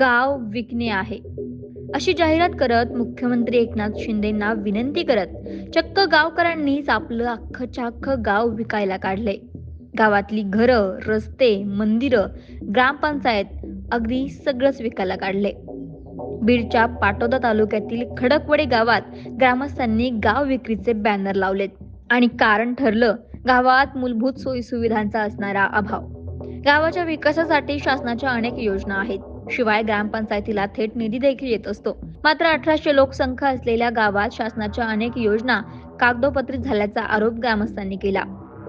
गाव विकणे आहे. अशी जाहिरात करत मुख्यमंत्री एकनाथ शिंदेंना विनंती करत चक्क गावकऱ्यांनीच आपलं अख्खं चाख गाव विकायला काढले गावातली घरं रस्ते मंदिरं ग्रामपंचायत अगदी सगळंच विकायला काढले बीडच्या पाटोदा तालुक्यातील खडकवडे गावात ग्रामस्थांनी गाव विक्रीचे बॅनर लावलेत आणि कारण ठरलं गावात मूलभूत सोयी सुविधांचा असणारा अभाव. गावाच्या विकासासाठी शासनाच्या अनेक योजना आहेत. शिवाय ग्रामपंचायतीला थेट निधी देखील येत असतो. मात्र अठराशे लोकसंख्या असलेल्या गावात शासनाच्या अनेक योजना कागदोपत्रित झाल्याचा आरोप ग्रामस्थांनी केला.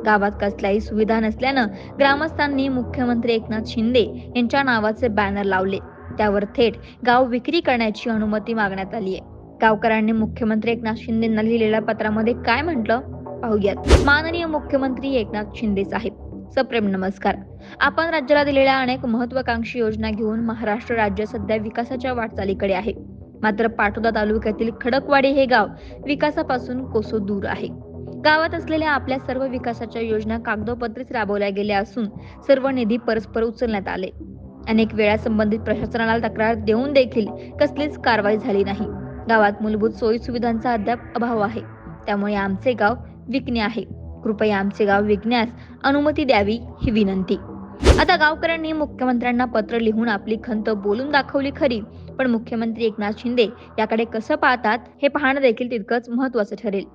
गावात कसल्याही सुविधा नसल्यानं ग्रामस्थांनी मुख्यमंत्री एकनाथ शिंदे यांच्या नावाचे बॅनर लावले. त्यावर थेट गाव विक्री करण्याची अनुमती मागण्यात आली आहे. गावकऱ्यांनी मुख्यमंत्री एकनाथ शिंदेंना लिहिलेल्या पत्रामध्ये काय म्हटलं? पाहूयात. माननीय मुख्यमंत्री एकनाथ शिंदे साहेब. सप्रेम नमस्कार. आपण राज्याला दिलेल्या अनेक महत्वाकांक्षी योजना घेऊन महाराष्ट्र राज्य सध्या विकासाच्या वाटचालीकडे आहे. मात्र पाटोदा तालुक्यातील खडकवाडी हे गाव विकासापासून कोसो दूर आहे. गावात असलेल्या आपल्या सर्व विकासाच्या योजना कागदोपत्रीच राबवल्या गेल्या असून सर्व निधी परस्पर उचलण्यात आले. अनेक वेळा संबंधित प्रशासनाला तक्रार देऊन देखील कसलीच कारवाई झाली नाही. गावात मूलभूत सोयी सुविधांचा अद्याप अभाव आहे. त्यामुळे आमचे गाव विकणे आहे. कृपया आमचे गाव विकण्यास अनुमती द्यावी ही विनंती. आता गावकऱ्यांनी मुख्यमंत्र्यांना पत्र लिहून आपली खंत बोलून दाखवली खरी. पण मुख्यमंत्री एकनाथ शिंदे याकडे कसं पाहतात हे पाहणं देखील तितकंच महत्वाचं ठरेल.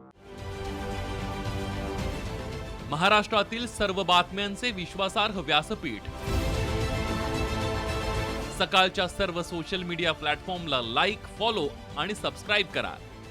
महाराष्ट्रातील सर्व बातम्यांचे विश्वासार्ह व्यासपीठ. सकाळच्या सर्व सोशल मीडिया प्लॅटफॉर्मला लाईक फॉलो आणि सबस्क्राईब करा.